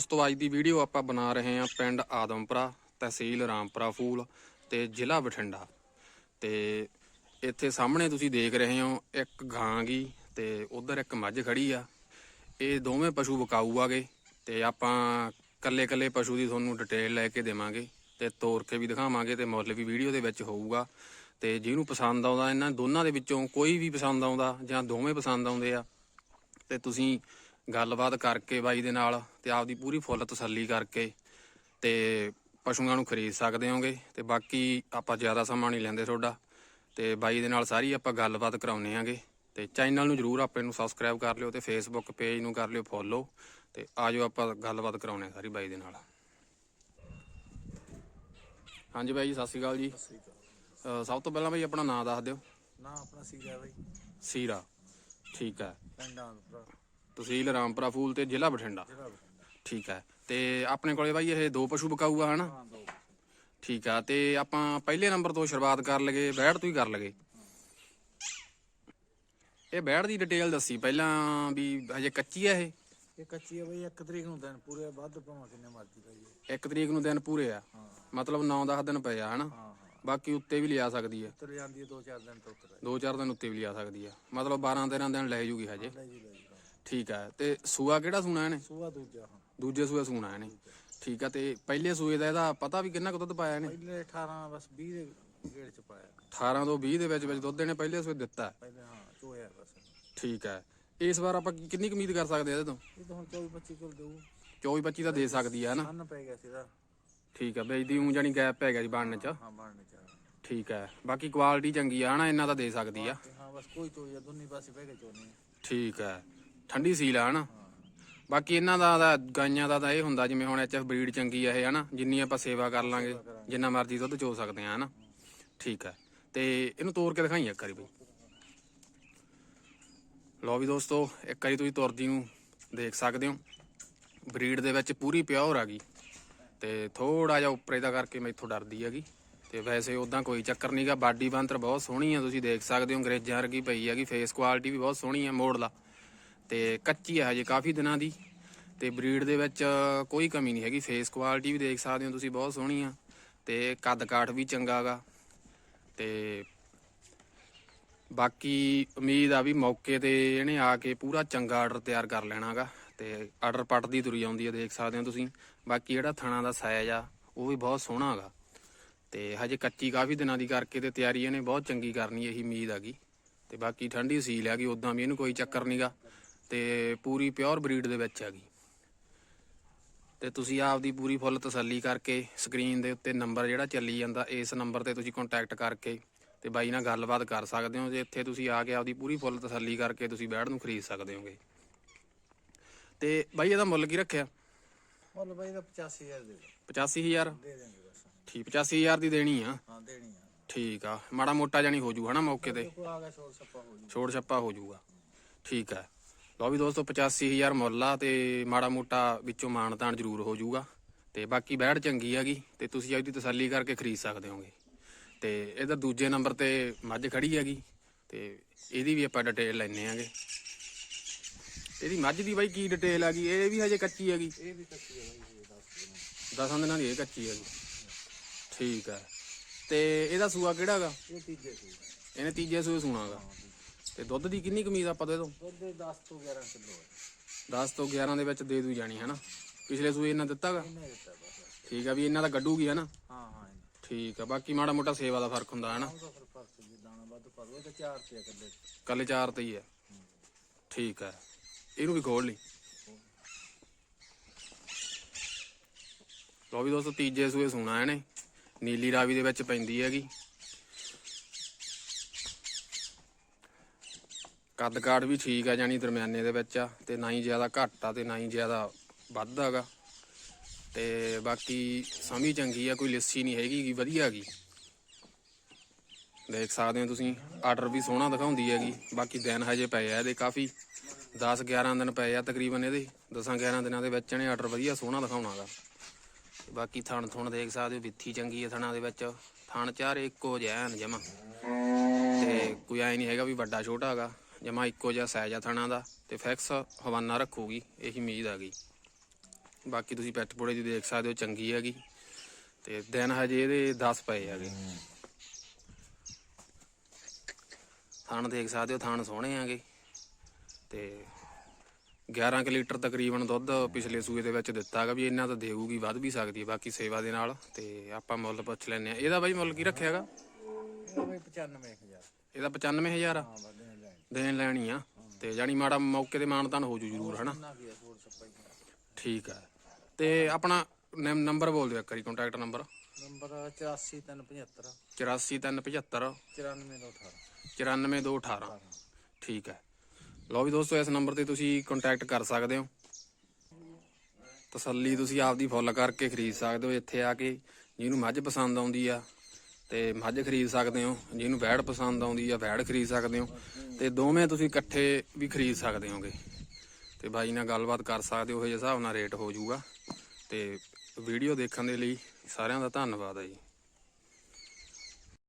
ਦੋਸਤੋ, ਅੱਜ ਦੀ ਵੀਡੀਓ ਆਪਾਂ ਬਣਾ ਰਹੇ ਹਾਂ ਪਿੰਡ ਆਦਮਪੁਰਾ ਤਹਿਸੀਲ ਰਾਮਪੁਰਾ ਫੂਲ ਤੇ ਜ਼ਿਲ੍ਹਾ ਬਠਿੰਡਾ। ਤੇ ਇੱਥੇ ਸਾਹਮਣੇ ਤੁਸੀਂ ਦੇਖ ਰਹੇ ਹੋ ਇੱਕ ਗਾਂ ਗਈ ਤੇ ਉਧਰ ਇੱਕ ਮੱਝ ਖੜੀ ਆ। ਇਹ ਦੋਵੇਂ ਪਸ਼ੂ ਵਿਕਾਊ ਆਗੇ ਤੇ ਆਪਾਂ ਕੱਲੇ ਕੱਲੇ ਪਸ਼ੂ ਦੀ ਤੁਹਾਨੂੰ ਡਿਟੇਲ ਲੈ ਕੇ ਦੇਵਾਂਗੇ ਤੇ ਤੋਰ ਕੇ ਵੀ ਦਿਖਾਵਾਂਗੇ ਤੇ ਮੁੱਲ ਵੀ ਵੀਡੀਓ ਦੇ ਵਿੱਚ ਹੋਊਗਾ। ਤੇ ਜਿਹਨੂੰ ਪਸੰਦ ਆਉਂਦਾ, ਇਹਨਾਂ ਦੋਨਾਂ ਦੇ ਵਿੱਚੋਂ ਕੋਈ ਵੀ ਪਸੰਦ ਆਉਂਦਾ ਜਾਂ ਦੋਵੇਂ ਪਸੰਦ ਆਉਂਦੇ ਆ, ਤੇ ਤੁਸੀਂ ਗੱਲਬਾਤ ਕਰਕੇ ਬਾਈ ਦੇ ਨਾਲ ਤੇ ਆਪਦੀ ਪੂਰੀ ਫੁੱਲ ਤਸੱਲੀ ਕਰਕੇ ਤੇ ਪਸ਼ੂਆਂ ਨੂੰ ਖਰੀਦ ਸਕਦੇ ਹੋਗੇ ਤੇ ਬਾਕੀ ਆਪਾਂ ਜ਼ਿਆਦਾ ਸਮਾਂ ਨਹੀਂ ਲੈਂਦੇ ਤੁਹਾਡਾ। ਤੇ ਬਾਈ ਦੇ ਨਾਲ ਸਾਰੀ ਆਪਾਂ ਗੱਲਬਾਤ ਕਰਾਉਨੇ ਆਂਗੇ। ਤੇ ਚੈਨਲ ਨੂੰ ਜਰੂਰ ਆਪੇ ਨੂੰ ਸਬਸਕ੍ਰਾਈਬ ਕਰ ਲਿਓ ਤੇ ਫੇਸਬੁੱਕ ਪੇਜ ਨੂੰ ਕਰ ਲਿਓ ਫੋਲੋ ਤੇ ਆਜੋ ਆਪਾਂ ਗੱਲਬਾਤ ਕਰਾਉਨੇ ਆ ਸਾਰੀ ਬਾਈ ਦੇ ਨਾਲ। ਹਾਂਜੀ ਬਾਈ ਜੀ ਸਤਿ ਸ਼੍ਰੀ ਅਕਾਲ ਜੀ। ਸਭ ਤੋਂ ਪਹਿਲਾਂ ਬਾਈ ਆਪਣਾ ਨਾਮ ਦੱਸ ਦਿਓ। ਨਾ ਆਪਣਾ ਸੀਗਾ ਬਾਈ। ਸੀਰਾ। ਠੀਕ ਹੈ। ਪਿੰਡਾਂ ਦਾ ਤਹਿਸੀਲ ਰਾਮਪੁਰਾ ਫੂਲ ਤੇ ਜ਼ਿਲ੍ਹਾ ਬਠਿੰਡਾ। ਠੀਕ ਹੈ ਤੇ ਆਪਣੇ ਕੋਲੇ ਬਾਈ ਇਹ ਦੋ ਪਸ਼ੂ ਬਕਾਊ ਆ ਹਨਾ? ਦੋ ਠੀਕ ਆ ਤੇ ਆਪਾਂ ਪਹਿਲੇ ਨੰਬਰ ਤੋਂ ਸ਼ੁਰੂਆਤ ਕਰ ਲਗੇ ਬੈੜ ਤੋਂ ਹੀ ਕਰ ਲਗੇ ਇਹ ਬੈੜ ਦੀ ਡਿਟੇਲ ਦੱਸੀ ਪਹਿਲਾਂ ਵੀ ਹਜੇ ਕੱਚੀ ਆ ਇਹ? ਇਹ ਕੱਚੀ ਆ ਬਾਈ ਇੱਕ ਤਰੀਕ ਨੂੰ ਦਿਨ ਪੂਰੇ ਆ, ਵੱਧ ਭਾਵੇਂ ਕਿੰਨੇ ਮਰਜ਼ੀ ਪਾਈਏ। ਇੱਕ ਤਰੀਕ ਨੂੰ ਦਿਨ ਪੂਰੇ ਆ? ਮਤਲਬ 9-10 ਦਿਨ ਪਏ ਆ ਹਨਾ? ਹਾਂ ਹਾਂ। ਬਾਕੀ ਉੱਤੇ ਵੀ ਲਿਆ ਸਕਦੀ ਆ। ਉੱਤਰ ਜਾਂਦੀ ਹੈ ਦੋ ਚਾਰ ਦਿਨ ਤੋਂ ਉੱਤਰ ਆਈ। 2-4 ਦਿਨ ਉੱਤੇ ਵੀ ਲਿਆ ਸਕਦੀ ਆ। ਮਤਲਬ 12-13 ਦਿਨ ਲੈ ਜੂਗੀ ਹਜੇ। ਲੈ ਜੀ ਲੈ ਜੀ ਠੀਕ ਆ ਤੇ ਸੂਆ ਕਿਹੜਾ ਸੂਣਾ ਇਹਨੇ? ਸੂਆ ਦੂਜਾ ਹਾਂ। ਦੂਜੇ ਸੂਏ ਸੂਣਾ ਇਹਨੇ। ਠੀਕ ਆ ਤੇ ਪਹਿਲੇ ਸੂਏ ਦਾ ਇਹਦਾ ਪਤਾ ਵੀ ਕਿੰਨਾ ਕੁ ਦੁੱਧ ਪਾਇਆ ਇਹਨੇ? ਪਹਿਲੇ 18 ਬਸ 20 ਦੇ ਗੇੜ ਚ ਪਾਇਆ। 18 ਤੋਂ 20 ਦੇ ਵਿੱਚ ਵਿੱਚ ਦੁੱਧ ਇਹਨੇ ਪਹਿਲੇ ਸੂਏ ਦਿੱਤਾ। ਹੈ। ਪਹਿਲੇ ਹਾਂ ਚੋਇਆ ਬਸ। ਠੀਕ ਹੈ ਇਸ ਵਾਰ ਆਪਾਂ ਕਿੰਨੀ ਕੁ ਉਮੀਦ ਕਰ ਸਕਦੇ ਆ ਇਹਦੇ ਤੋਂ? ਇਹ ਤਾਂ ਹੁਣ 24 25 ਕਿਲੋ ਦੇਊ। 24 25 ਤਾਂ ਦੇ ਸਕਦੀ ਆ ਨਾ ਅੰਨ ਪੈ ਗਿਆ ਸੀਦਾ ਠੀਕ ਹੈ ਬਈ ਦੀ ਉਂ ਜਾਨੀ ਗੈਪ ਪੈ ਗਿਆ ਜੀ ਬਣਨ ਚ। ਹਾਂ ਬਣਨ ਚ। ਠੀਕ ਹੈ ਬਾਕੀ ਕੁਆਲਿਟੀ ਚੰਗੀ ਆ ਹਨਾ ਇਹਨਾਂ ਦਾ ਦੇ ਸਕਦੀ ਆ। ਤੇ ਹਾਂ ਬਸ ਕੋਈ ਚੋਇਆ ਦੋਨੀ ਪਾਸੇ ਪੈ ਕੇ ਚੋਣੀ ਠੀਕ ਹੈ ਠੰਡੀ ਸੀਲ ਆ, ਹਨਾ? ਬਾਕੀ ਇਹਨਾਂ ਦਾ ਦਾ ਗਾਈਆਂ ਦਾ ਤਾਂ ਇਹ ਹੁੰਦਾ, ਜਿਵੇਂ ਹੁਣ ਐਚਐਫ ਬਰੀਡ ਚੰਗੀ ਆ ਇਹ, ਹਨਾ? ਜਿੰਨੀ ਆਪਾਂ ਸੇਵਾ ਕਰ ਲਾਂਗੇ, ਜਿੰਨਾ ਮਰਜ਼ੀ ਦੁੱਧ ਚੋ ਸਕਦੇ ਆ, ਹਨਾ? ਠੀਕ ਹੈ ਤੇ ਇਹਨੂੰ ਤੋੜ ਕੇ ਦਿਖਾਈ ਇੱਕ ਵਾਰੀ ਬਈ। ਲਓ ਵੀ ਦੋਸਤੋ, ਇੱਕ ਵਾਰੀ ਤੁਸੀਂ ਤੁਰਦੀ ਨੂੰ ਦੇਖ ਸਕਦੇ ਹੋ। ਬਰੀਡ ਦੇ ਵਿੱਚ ਪੂਰੀ ਪਿਓਰ ਆ ਗਈ। ਤੇ ਥੋੜਾ ਜਿਹਾ ਉੱਪਰੇ ਦਾ ਕਰਕੇ ਮੈਥੋਂ ਡਰਦੀ ਹੈਗੀ। ਤੇ ਵੈਸੇ ਉਦਾਂ ਕੋਈ ਚੱਕਰ ਨਹੀਂਗਾ ਬਾਡੀ ਬੰਤਰ ਬਹੁਤ ਸੋਹਣੀ ਆ, ਤੁਸੀਂ ਦੇਖ ਸਕਦੇ ਹੋ, ਅੰਗਰੇਜ਼ਾਂ ਵਰਗੀ ਪਈ ਹੈਗੀ, ਫੇਸ ਕੁਆਲਿਟੀ ਵੀ ਬਹੁਤ ਸੋਹਣੀ ਆ ਮੋੜ ਲਾ ਤੇ ਕੱਚੀ ਆ ਹਜੇ ਕਾਫੀ ਦਿਨਾਂ ਦੀ ਤੇ ਬਰੀਡ ਦੇ ਵਿੱਚ ਕੋਈ ਕਮੀ ਨਹੀਂ ਹੈਗੀ। ਫੇਸ ਕੁਆਲਿਟੀ ਵੀ ਦੇਖ ਸਕਦੇ ਹੋ ਤੁਸੀਂ, ਬਹੁਤ ਸੋਹਣੀ ਆ ਤੇ ਕੱਦ ਕਾਠ ਵੀ ਚੰਗਾ ਗਾ। ਤੇ ਬਾਕੀ ਉਮੀਦ ਆ ਵੀ ਮੌਕੇ ਤੇ ਇਹਨੇ ਆ ਕੇ ਪੂਰਾ ਚੰਗਾ ਆਰਡਰ ਤਿਆਰ ਕਰ ਲੈਣਾਗਾ ਤੇ ਆਰਡਰ ਪਟਦੀ ਤੁਰੀ ਆਉਂਦੀ ਹੈ ਦੇਖ ਸਕਦੇ ਹੋ ਤੁਸੀਂ। ਬਾਕੀ ਜਿਹੜਾ ਥਣਾ ਦਾ ਸਾਈਜ਼ ਆ, ਉਹ ਵੀ ਬਹੁਤ ਸੋਹਣਾ ਹੈਗਾ ਤੇ ਹਜੇ ਕੱਚੀ ਕਾਫੀ ਦਿਨਾਂ ਦੀ ਕਰਕੇ ਤੇ ਤਿਆਰੀ ਇਹਨੇ ਬਹੁਤ ਚੰਗੀ ਕਰਨੀ ਇਹੀ ਉਮੀਦ ਹੈਗੀ ਤੇ ਬਾਕੀ ਠੰਡੀ ਸੀਲ ਹੈਗੀ ਉਦਾਂ ਵੀ ਇਹਨੂੰ ਕੋਈ ਚੱਕਰ ਨਹੀਂਗਾ ਤੇ ਪੂਰੀ ਪਿਓਰ ਬਰੀਡ ਦੇ ਵਿੱਚ ਹੈਗੀ। ਤੇ ਤੁਸੀਂ ਆਪਦੀ ਪੂਰੀ ਫੁੱਲ ਤਸੱਲੀ ਕਰਕੇ ਸਕਰੀਨ ਦੇ ਉੱਤੇ ਨੰਬਰ ਜਿਹੜਾ ਚੱਲੀ ਜਾਂਦਾ ਇਸ ਨੰਬਰ ਤੇ ਤੁਸੀਂ ਕੰਟੈਕਟ ਕਰਕੇ ਤੇ ਬਾਈ ਨਾਲ ਗੱਲਬਾਤ ਕਰ ਸਕਦੇ ਹੋ ਜੇ ਇੱਥੇ ਤੁਸੀਂ ਆ ਕੇ ਆਪਦੀ ਪੂਰੀ ਫੁੱਲ ਤਸੱਲੀ ਕਰਕੇ ਤੁਸੀਂ ਬੈੜ ਨੂੰ ਖਰੀਦ ਸਕਦੇ ਹੋਗੇ। ਤੇ ਬਾਈ ਇਹਦਾ ਮੁੱਲ ਕੀ ਰੱਖਿਆ? ਮੁੱਲ ਬਾਈ ਦਾ 85000 ਦੇ ਦਿਓ। 85000 ਦੇ ਦੇਣਗੇ ਬਸ। ਠੀਕ 85000 ਦੀ ਦੇਣੀ ਆ? ਹਾਂ ਦੇਣੀ ਆ। ਠੀਕ ਆ ਮਾੜਾ ਮੋਟਾ ਜਾਨੀ ਹੋ ਜੂ ਹਨਾ ਮੌਕੇ ਤੇ? ਆ ਛੋੜ ਛੱਪਾ ਹੋ ਜੂ ਛੋੜ ਛੱਪਾ ਹੋ ਜਾਊਗਾ ਠੀਕ ਹੈ ਲਓ ਵੀ ਦੋਸਤੋ 85000 ਮੁੱਲ ਆ ਤੇ ਮਾੜਾ ਮੋਟਾ ਵਿੱਚੋਂ ਮਾਨਤਾਨ ਜ਼ਰੂਰ ਹੋ ਜਾਊਗਾ। ਤੇ ਬਾਕੀ ਬੈੜ ਚੰਗੀ ਹੈਗੀ ਤੇ ਤੁਸੀਂ ਇਹਦੀ ਤਸੱਲੀ ਕਰਕੇ ਖਰੀਦ ਸਕਦੇ ਹੋਗੇ। ਤੇ ਇਹਦਾ ਦੂਜੇ ਨੰਬਰ ਤੇ ਮੱਝ ਖੜੀ ਹੈਗੀ ਤੇ ਇਹਦੀ ਵੀ ਆਪਾਂ ਡਿਟੇਲ ਲੈਣੇ ਆਂਗੇ। ਇਹਦੀ ਮੱਝ ਦੀ ਬਾਈ ਕੀ ਡਿਟੇਲ ਹੈਗੀ? ਇਹ ਵੀ ਹਜੇ ਕੱਚੀ ਹੈਗੀ। ਇਹ ਵੀ ਕੱਚੀ ਆ ਬਾਈ ਦਿਨਾਂ ਦੀ ਇਹ ਕੱਚੀ ਹੈਗੀ। ਠੀਕ ਹੈ। ਤੇ ਇਹਦਾ ਸੂਆ ਕਿਹੜਾ ਹੈਗਾ? ਇਹ ਤੀਜੇ ਸੂਏ ਇਹਨੇ ਤੀਜੇ ਸੂਏ ਸੂਣਾਗਾ ਤੇ ਦੁੱਧ ਦੀ ਕਿੰਨੀ ਕਮੀਜ਼ ਆਪਾਂ ਦੇ ਦੋ ਦੁੱਧ ਦੇ 10 ਤੋਂ 11 ਕਿਲੋ ਹੈ 10 ਤੋਂ 11 ਦੇ ਵਿੱਚ ਦੇ ਦੂ ਜਾਣੀ ਹਨਾ ਪਿਛਲੇ ਸੂਏ ਇਹਨਾਂ ਦਿੱਤਾਗਾ ਇਹਨੇ ਦਿੱਤਾ ਬਸ। ਠੀਕ ਆ ਵੀ ਇਹਨਾਂ ਦਾ ਗੱਡੂਗੀ ਹਨਾ ਹਾਂ ਹਾਂ ਇਹਨੇ ਠੀਕ ਆ ਬਾਕੀ ਮਾੜਾ ਮੋਟਾ ਸੇਵਾ ਦਾ ਫ਼ਰਕ ਹੁੰਦਾ ਹਨਾ ਉਹਦਾ ਫਿਰ ਫ਼ਰਕ ਜੀ ਦਾਣਾ ਵੱਧ ਪਾ ਦੋ ਇਹ ਤਾਂ 4 ਰੁਪਏ ਕਿੱਲੇ ਕੱਲੇ ਚਾਰ ਤੇ ਹੀ ਹੈ ਠੀਕ ਆ ਇਹਨੂੰ ਵੀ ਖੋਲ ਲਈ। ਲੋ ਵੀ ਦੋਸਤੋ ਤੀਜੇ ਸੂਏ ਸੂਣਾ ਇਹਨੇ। ਨੀਲੀ ਰਾਵੀ ਦੇ ਵਿੱਚ ਪੈਂਦੀ ਹੈਗੀ। ਕੱਦ ਕਾਠ ਵੀ ਠੀਕ ਆ ਜਾਨੀ ਦਰਮਿਆਨੇ ਦੇ ਵਿੱਚ ਆ, ਤੇ ਨਾ ਹੀ ਜ਼ਿਆਦਾ ਘੱਟ ਆ ਤੇ ਨਾ ਹੀ ਜ਼ਿਆਦਾ ਵੱਧ ਹੈਗਾ। ਤੇ ਬਾਕੀ ਸਮੀ ਚੰਗੀ ਆ, ਕੋਈ ਲੱਸੀ ਨਹੀਂ ਹੈਗੀ ਗੀ, ਵਧੀਆ ਹੈਗੀ ਦੇਖ ਸਕਦੇ ਹੋ ਤੁਸੀਂ, ਆਰਡਰ ਵੀ ਸੋਹਣਾ ਦਿਖਾਉਂਦੀ ਹੈਗੀ, ਬਾਕੀ ਦਿਨ ਹਜੇ ਪਏ ਆ ਇਹਦੇ ਕਾਫੀ। 10 11 ਦਿਨ ਪਏ ਆ ਤਕਰੀਬਨ ਇਹਦੇ 10 11 ਦਿਨਾਂ ਦੇ ਵਿੱਚ ਇਹਨੇ ਆਰਡਰ ਵਧੀਆ ਸੋਹਣਾ ਦਿਖਾਉਣਾਗਾ ਬਾਕੀ ਥਣ ਥੁਣ ਦੇਖ ਸਕਦੇ ਹੋ, ਵਿੱਥੀ ਚੰਗੀ ਹੈ ਥਣਾ ਦੇ ਵਿੱਚ, ਥਣ ਚਾਰ ਇੱਕੋ ਜਿਹਾ ਐਨ ਜਮਾ। ਤੇ ਕੋਈ ਐ ਨਹੀਂ ਹੈਗਾ ਵੀ ਵੱਡਾ ਛੋਟਾ ਹੈਗਾ ਜਮਾ ਇੱਕੋ ਜਿਹਾ ਸਾਈਜ਼ ਆ ਥਣਾਂ ਦਾ ਤੇ ਫਿਕਸ ਹਵਾਨਾ ਰੱਖੂਗੀ ਇਹੀ ਉਮੀਦ ਆ ਗਈ। ਬਾਕੀ ਤੁਸੀਂ ਪੈਟ ਪੋੜੇ ਦੀ ਦੇਖ ਸਕਦੇ ਹੋ ਚੰਗੀ ਹੈਗੀ। ਤੇ ਦਿਨ ਹਜੇ ਇਹਦੇ 10 ਪਏ ਹੈਗੇ। ਥਣ ਦੇਖ ਸਕਦੇ ਹੋ ਥਣ ਸੋਹਣੇ ਹੈਗੇ। ਤੇ 11 ਕੁ ਲੀਟਰ ਤਕਰੀਬਨ ਦੁੱਧ ਪਿਛਲੇ ਸੂਏ ਦੇ ਵਿੱਚ ਦਿੱਤਾ ਹੈਗਾ ਵੀ ਇਹਨਾਂ ਤਾਂ ਦੇਊਗੀ ਵੱਧ ਵੀ ਸਕਦੀ ਹੈ ਬਾਕੀ ਸੇਵਾ ਦੇ ਨਾਲ। ਤੇ ਆਪਾਂ ਮੁੱਲ ਪੁੱਛ ਲੈਨੇ ਆ ਇਹਦਾ ਬਾਈ ਮੁੱਲ ਕੀ ਰੱਖਿਆਗਾ ਇਹ ਬਈ 95000 ਇਹਦਾ 95000 ਆ? ਦੇਣ ਲੈਣੀ ਆ। ਤੇ ਜਾਨੀ ਮਾੜਾ ਮੌਕੇ ਤੇ ਮਾਨਤਾਨ ਹੋ ਜੂ ਜਰੂਰ ਹਨਾ? ਹੀ ਠੀਕ ਆ। ਤੇ ਆਪਣਾ ਨੰਬਰ ਬੋਲ ਦਿਓ ਇੱਕ ਵਾਰੀ ਕੰਟੈਕਟ ਨੰਬਰ। ਨੰਬਰ 84375 84375 94218 94218 ਠੀਕ ਹੈ ਲਓ ਵੀ ਦੋਸਤੋ ਇਸ ਨੰਬਰ ਤੇ ਤੁਸੀਂ ਕੰਟੈਕਟ ਕਰ ਸਕਦੇ ਹੋ। ਤਸੱਲੀ ਤੁਸੀਂ ਆਪਦੀ ਫੁੱਲ ਕਰਕੇ ਖਰੀਦ ਸਕਦੇ ਹੋ। ਇੱਥੇ ਆ ਕੇ ਜਿਹਨੂੰ ਮੱਝ ਪਸੰਦ ਆਉਂਦੀ ਆ ਤੇ ਮੱਝ ਖਰੀਦ ਸਕਦੇ ਹੋ, ਜਿਹਨੂੰ ਵੈੜ ਪਸੰਦ ਆਉਂਦੀ ਆ ਵੈੜ ਖਰੀਦ ਸਕਦੇ ਹੋ, ਤੇ ਦੋਵੇਂ ਤੁਸੀਂ ਇਕੱਠੇ ਵੀ ਖਰੀਦ ਸਕਦੇ ਹੋਗੇ। ਤੇ ਬਾਈ ਨਾਲ ਗੱਲਬਾਤ ਕਰ ਸਕਦੇ ਹੋ, ਇਹ ਹਿਸਾਬ ਨਾਲ ਰੇਟ ਹੋ ਜਾਊਗਾ। ਤੇ ਵੀਡੀਓ ਦੇਖਣ ਦੇ ਲਈ ਸਾਰਿਆਂ ਦਾ ਧੰਨਵਾਦ ਹੈ ਜੀ।